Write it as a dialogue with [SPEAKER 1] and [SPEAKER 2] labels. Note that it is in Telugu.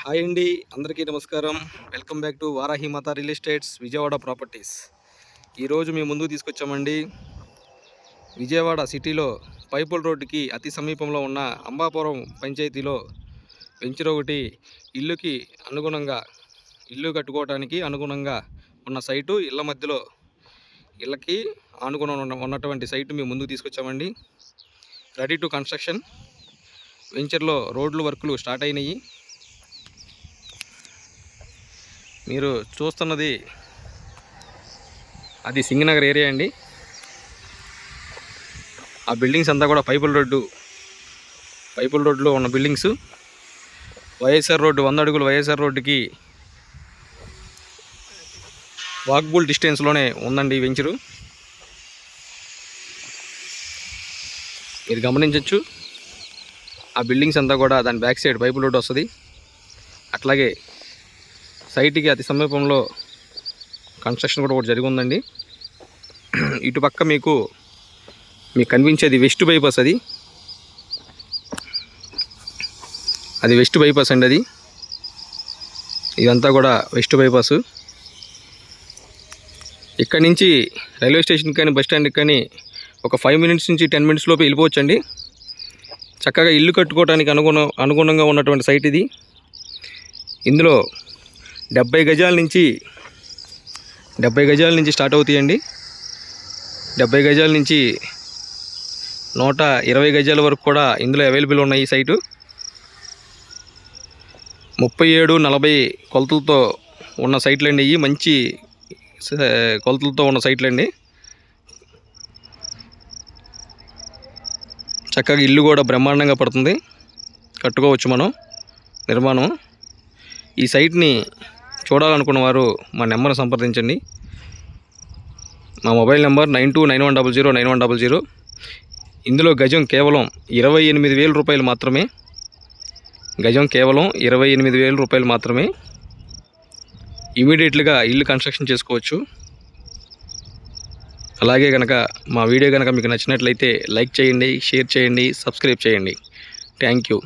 [SPEAKER 1] హాయ్ అండి అందరికీ నమస్కారం. Welcome back to Varahi Mata real estates Vijayawada properties. ఈరోజు మేము ముందుకు తీసుకొచ్చామండి. విజయవాడ సిటీలో పైపుల్ రోడ్డుకి అతి సమీపంలో ఉన్న అంబాపురం పంచాయతీలో వెంచర్ ఒకటి ఇల్లుకి అనుగుణంగా ఇల్లు కట్టుకోవడానికి అనుగుణంగా ఉన్న సైటు ఇళ్ళ మధ్యలో ఇళ్ళకి అనుగుణంగా ఉన్న ఉన్నటువంటి సైటు మేము ముందుకు తీసుకొచ్చామండి. Ready to construction. వెంచర్లో రోడ్లు వర్కులు స్టార్ట్ అయినాయి. మీరు చూస్తున్నది అది సింగనగర్ ఏరియా అండి. ఆ బిల్డింగ్స్ అంతా కూడా పైపుల్ రోడ్డు పైపుల్ రోడ్లో ఉన్న బిల్డింగ్స్. వైఎస్ఆర్ రోడ్డు వంద అడుగులు వైఎస్ఆర్ రోడ్డుకి వాక్బుల్ డిస్టెన్స్లోనే ఉందండి ఈ వెంచరు. మీరు గమనించవచ్చు ఆ బిల్డింగ్స్ అంతా కూడా దాని బ్యాక్ సైడ్ పైపుల్ రోడ్డు వస్తుంది. అట్లాగే సైట్కి అతి సమీపంలో కన్స్ట్రక్షన్ కూడా ఒకటి జరిగి ఉందండి. ఇటు పక్క మీకు మీకు కనిపించేది వెస్ట్ బైపాస్ అది. అది వెస్ట్ బైపాస్ అండి అది. ఇదంతా కూడా వెస్ట్ బైపాస్. ఇక్కడ నుంచి రైల్వే స్టేషన్ కానీ బస్ స్టాండ్కి కానీ ఒక ఫైవ్ మినిట్స్ నుంచి టెన్ మినిట్స్ లోపు వెళ్ళిపోవచ్చండి. చక్కగా ఇల్లు కట్టుకోవడానికి అనుగుణ అనుగుణంగా ఉన్నటువంటి సైట్ ఇది. ఇందులో డెబ్బై గజాల నుంచి డెబ్బై గజాల నుంచి స్టార్ట్ అవుతాయండి. డెబ్బై గజాల నుంచి నూట ఇరవై గజాల వరకు కూడా ఇందులో అవైలబుల్ ఉన్నాయి ఈ సైటు. ముప్పై ఏడు నలభై కొలతలతో ఉన్న సైట్లు అండి ఇవి మంచి కొలతలతో ఉన్న సైట్లు అండి చక్కగా ఇల్లు కూడా బ్రహ్మాండంగా పడుతుంది. కట్టుకోవచ్చు మనం నిర్మాణం. ఈ సైట్ని చూడాలనుకున్న వారు మా నెంబర్ను సంప్రదించండి. మా mobile number nine two nine one double zero nine one double zero. ఇందులో గజం కేవలం ఇరవై ఎనిమిది వేల రూపాయలు మాత్రమే. గజం కేవలం ఇరవై ఎనిమిది వేల రూపాయలు మాత్రమే. ఇమీడియట్గా ఇల్లు కన్స్ట్రక్షన్ చేసుకోవచ్చు. అలాగే కనుక మా వీడియో కనుక మీకు నచ్చినట్లయితే లైక్ చేయండి షేర్ చేయండి సబ్స్క్రైబ్ చేయండి. Thank you.